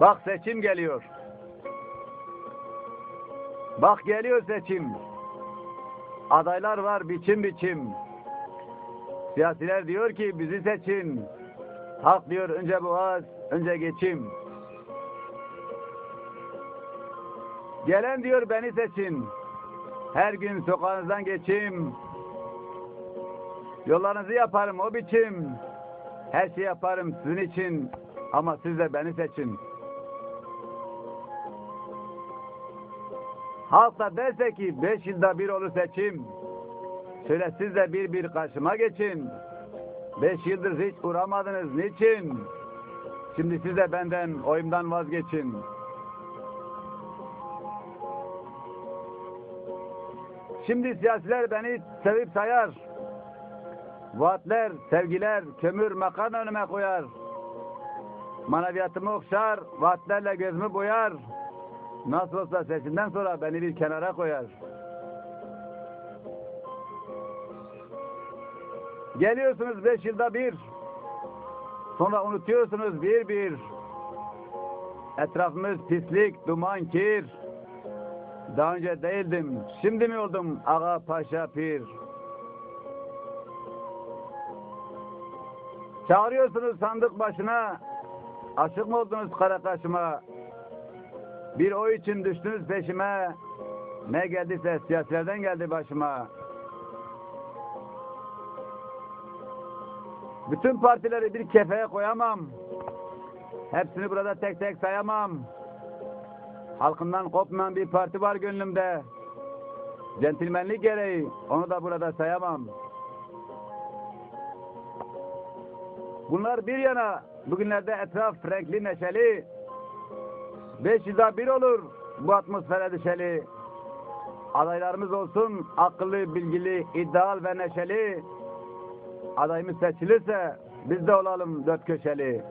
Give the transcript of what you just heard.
Bak seçim geliyor. Bak geliyor seçim. Adaylar var biçim biçim. Siyasiler diyor ki bizi seçin. Halk diyor önce boğaz, önce geçim. Gelen diyor beni seçin. Her gün sokağınızdan geçim. Yollarınızı yaparım o biçim. Her şey yaparım sizin için. Ama siz de beni seçin. Halk derse ki beş yılda bir olur seçim. Şöyle siz de bir bir karşıma geçin. Beş yıldır hiç uğramadınız. Niçin? Şimdi siz de benden, oyumdan vazgeçin. Şimdi siyasiler beni sevip sayar. Vaatler, sevgiler, kömür, makarna önüme koyar. Maneviyatımı okşar, vaatlerle gözümü boyar. Nasıl olsa seçimden sonra beni bir kenara koyar. Geliyorsunuz beş yılda bir. Sonra unutuyorsunuz bir bir. Etrafımız pislik, duman, kir. Daha önce değildim. Şimdi mi oldum ağa paşa pir? Çağırıyorsunuz sandık başına. Aşık mı oldunuz kara kaşıma? Bir oy için düştünüz peşime. Ne geldiyse siyasilerden geldi başıma. Bütün partileri bir kefeye koyamam. Hepsini burada tek tek sayamam. Halkından kopmayan bir parti var gönlümde. Centilmenlik gereği onu da burada sayamam. Bunlar bir yana bugünlerde etraf renkli neşeli. Beş yılda bir olur bu atmosfere düşeli. Adaylarımız olsun akıllı, bilgili, iddial ve neşeli. Adayımız seçilirse biz de olalım dört köşeli.